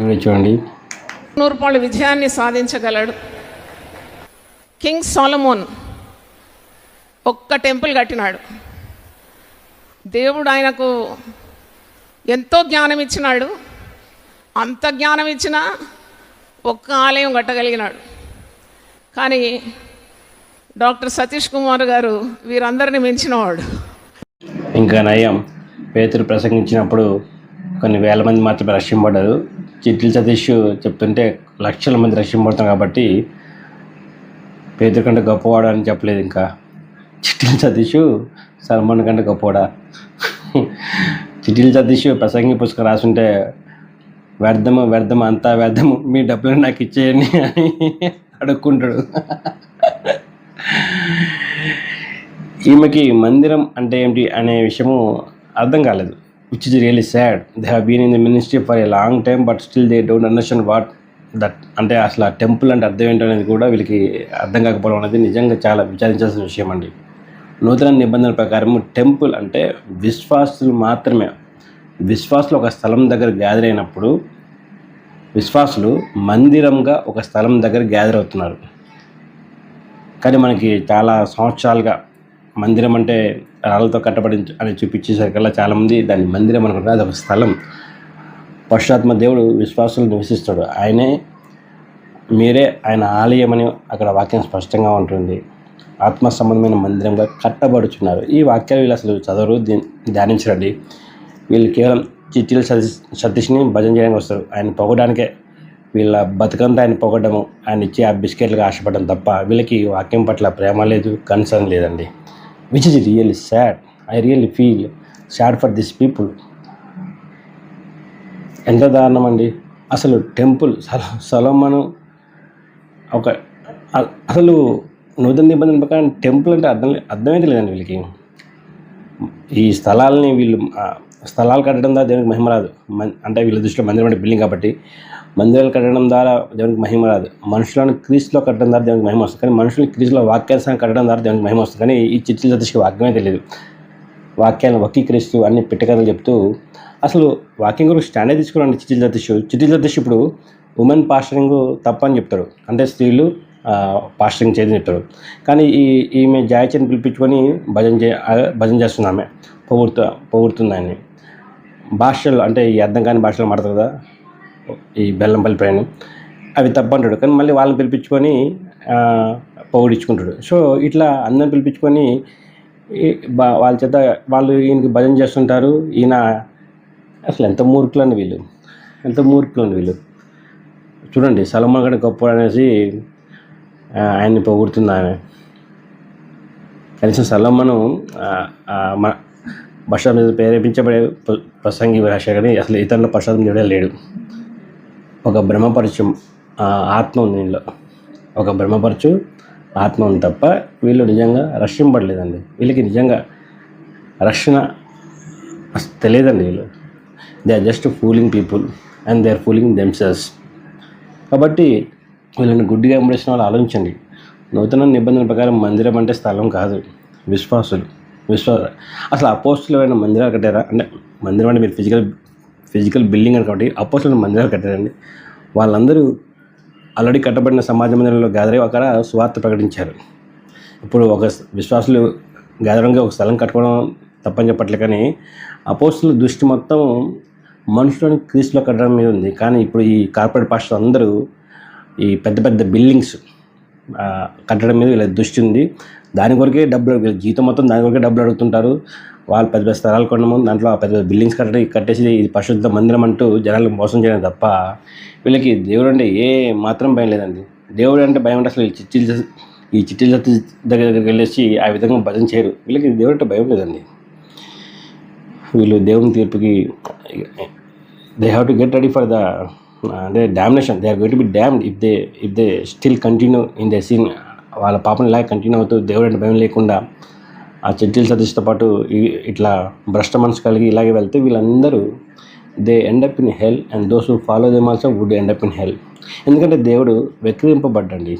చూడండి. నూరు రూపాయల విజయాన్ని సాధించగలడు. కింగ్ సోలమోన్ ఒక్క టెంపుల్ కట్టినాడు. దేవుడు ఆయనకు ఎంతో జ్ఞానం ఇచ్చినాడు. అంత జ్ఞానం ఇచ్చినా ఒక్క ఆలయం కట్టగలిగినాడు. కానీ డాక్టర్ సతీష్ కుమార్ గారు వీరందరిని మించినవాడు. ఇంకా నయం. పేతురు ప్రసంగించినప్పుడు కొన్ని వేల మంది మాత్రమే రక్షింపడ్డారు చిట్టిల్ సతీష్ చెప్తుంటే లక్షల మంది రక్షింపడుతున్నారు కాబట్టి పేదరి కంటే గొప్పవాడు అని చెప్పలేదు ఇంకా. చిట్టిల్ సతీష్ సల్మాన్ కంటే గొప్పవాడా? చిట్టిల్ సతీష్ ప్రసంగి పుస్తకం రాసుంటే వ్యర్థము వ్యర్థము అంతా వ్యర్థము మీ డబ్బులు నాకు ఇచ్చేయండి అని అడుక్కుంటాడు. ఈమెకి మందిరం అంటే ఏమిటి అనే విషయము అర్థం కాలేదు. Which is really sad they have been in the ministry for a long time but still they don't understand what that అంటే అసలు ఆ టెంపుల్ అంటే అర్థం ఏంటో అనేది కూడా వీళ్ళకి అర్థం కాకపోవడం అనేది నిజంగా చాలా విచారించాల్సిన విషయం అండి. నూతన నిబంధనల ప్రకారం టెంపుల్ అంటే విశ్వాసులు మాత్రమే. విశ్వాసులు ఒక స్థలం దగ్గర గ్యాదర్ అయినప్పుడు విశ్వాసులు మందిరంగా ఒక స్థలం దగ్గర గ్యాదర్ అవుతున్నారు. కానీ మనకి చాలా సంవత్సరాలుగా మందిరం అంటే రాళ్ళతో కట్టబడి అని చూపించేసరికల్లా చాలామంది దాన్ని మందిరం అనుకుంటారు. అది ఒక స్థలం. పరశురాత్మ దేవుడు విశ్వాసులు నివసిస్తాడు. ఆయనే మీరే ఆయన ఆలయం అని అక్కడ వాక్యం స్పష్టంగా ఉంటుంది. ఆత్మ సంబంధమైన మందిరంగా కట్టబడుచున్నారు. ఈ వాక్యాలు వీళ్ళు అసలు చదవరు ధ్యానించరండి. వీళ్ళు కేవలం చిట్టీలు సతీష్ సతీష్ని భజన చేయడానికి వస్తారు. ఆయన పొగడానికే వీళ్ళ బతుకంతా ఆయన పొగడము ఆయన ఇచ్చే ఆ బిస్కెట్లకు ఆశపడడం తప్ప వీళ్ళకి వాక్యం పట్ల ప్రేమ లేదు కన్సర్న్ లేదండి. Which is really sad I really feel sad for this people ఎంత దారుణం అండి? అసలు టెంపుల్ సల సొలమను ఒక అసలు నూతన నిబంధన ప్రకారం టెంపుల్ అంటే అర్థం లే- అర్థమైతే లేదండి వీళ్ళకి. ఈ స్థలాలని వీళ్ళు స్థలాలు కట్టడం ద్వారా దేవునికి మహిమ రాదు. అంటే వీళ్ళ దృష్టిలో మందిరం అంటే బిల్డింగ్ కాబట్టి మందిరాలు కట్టడం ద్వారా దేవునికి మహిమ రాదు. మనుషులను క్రీస్తులో కట్టడం ద్వారా దేవునికి మహిమ వస్తుంది. కానీ మనుషులు క్రీస్తులో వాక్యాంశాన్ని కట్టడం ద్వారా దేవునికి మహిమ వస్తుంది. కానీ ఈ చిట్ల సతీష్కి వాక్యమే తెలియదు. వాక్యాలను వక్రీకరిస్తూ అన్ని పిట్టకథలు చెప్తూ అసలు వాక్యం గురించి స్టాండే తీసుకురండి చిటిల్ సతీష్ చిటిల్ సతీష్ ఇప్పుడు ఉమెన్ పాస్టరింగ్ తప్పని చెప్తాడు అంటే స్త్రీలు పాస్టరింగ్ చేయదని చెప్తాడు కానీ ఈ ఈమె జాయచని పిలిపించుకొని భజన చే భజన చేస్తుంది ఆమె పొగుడుతూ పొగుడుతుంది ఆయన్ని. భాషలు అంటే ఈ అర్థం కాని భాషలు మాడతారు కదా. ఈ బెల్లంపల్లి ప్రయాణం. అవి తప్పంటాడు. కానీ మళ్ళీ వాళ్ళని పిలిపించుకొని పొగిడించుకుంటాడు సో ఇట్లా అందరిని పిలిపించుకొని వాళ్ళ చేత వాళ్ళు ఈయనకి భజన చేస్తుంటారు. ఈయన అసలు ఎంత మూర్ఖులని అండి వీళ్ళు. ఎంత మూర్ఖులు వీళ్ళు. చూడండి సలమాన్ గడ గొప్ప అనేసి ఆయన్ని పొగుడుతుంది ఆమె. కనీసం సలమ్మను మన భాష మీద ప్రేరేపించబడే ప్రసంగి రాశా కానీ అసలు ఇతరుల ప్రసాదం చేయడం లేడు ఒక భ్రమపరచు ఆత్మ ఉంది దీనిలో ఒక భ్రమపరచు ఆత్మ ఉంది తప్ప వీళ్ళు నిజంగా రక్షింపడలేదండి వీళ్ళకి నిజంగా రక్షణ అసలు తెలియదండి వీళ్ళు. They are just fooling people and they are fooling themselves కాబట్టి వీళ్ళని గుడ్డిగా ఎంబడేసిన వాళ్ళు ఆలోచించండి. నూతన నిబంధనల ప్రకారం మందిరం అంటే స్థలం కాదు. విశ్వాసులు. విశ్వాస అసలు అపోస్తులమైన మందిరాలు కట్టారా? అంటే మందిరం అంటే మీరు ఫిజికల్ ఫిజికల్ బిల్డింగ్ అని కాబట్టి అపోస్తులైన మందిరాలు కట్టారండి. వాళ్ళందరూ ఆల్రెడీ కట్టబడిన సమాజ మందిరంలో గ్యాదర్ అయ్యి అక్కడ స్వార్థ ప్రకటించారు. ఇప్పుడు ఒక విశ్వాసులు గ్యాదరంగా ఒక స్థలం కట్టుకోవడం తప్పని చెప్పట్లే కానీ అపోస్తుల దృష్టి మొత్తం మనుషులను క్రీస్తులో కట్టడం మీద ఉంది. కానీ ఇప్పుడు ఈ కార్పొరేట్ పాస్టర్ అందరూ ఈ పెద్ద పెద్ద బిల్డింగ్స్ కట్టడం మీద వీళ్ళ దృష్టి ఉంది. దాని కొరకే డబ్బులు వీళ్ళ జీతం మొత్తం దాని కొరకే డబ్బులు అడుగుతుంటారు. వాళ్ళు పెద్ద పెద్ద స్థలాలు కొనడం దాంట్లో పెద్ద పెద్ద బిల్డింగ్స్ కట్టడం కట్టేసి ఇది పరిశుద్ధ మందిరం అంటూ జనాలకు మోసం చేయడం తప్ప వీళ్ళకి దేవుడు అంటే ఏ మాత్రం భయం లేదండి. దేవుడు అంటే భయం అంటే అసలు ఈ చిట్టీలు ఈ చిట్టీల దగ్గర దగ్గరికి వెళ్ళేసి ఆ విధంగా భజన చేయరు. వీళ్ళకి దేవుడు అంటే భయం లేదండి. వీళ్ళు దేవుని తీర్పుకి they have to get ready for the అంటే domination they are going to be damned if they if they still continue in the scene వాళ్ళ పాపం ఇలా కంటిన్యూ అవుతూ దేవుడు అంటే భయం లేకుండా ఆ చెట్టిల సదస్సుతో పాటు ఇట్లా భ్రష్ట మనసు కలిగి ఇలాగే వెళ్తే వీళ్ళందరూ they end up in hell and those who follow them also would end up in hell ఎందుకంటే దేవుడు వెక్రింపబడ్డండి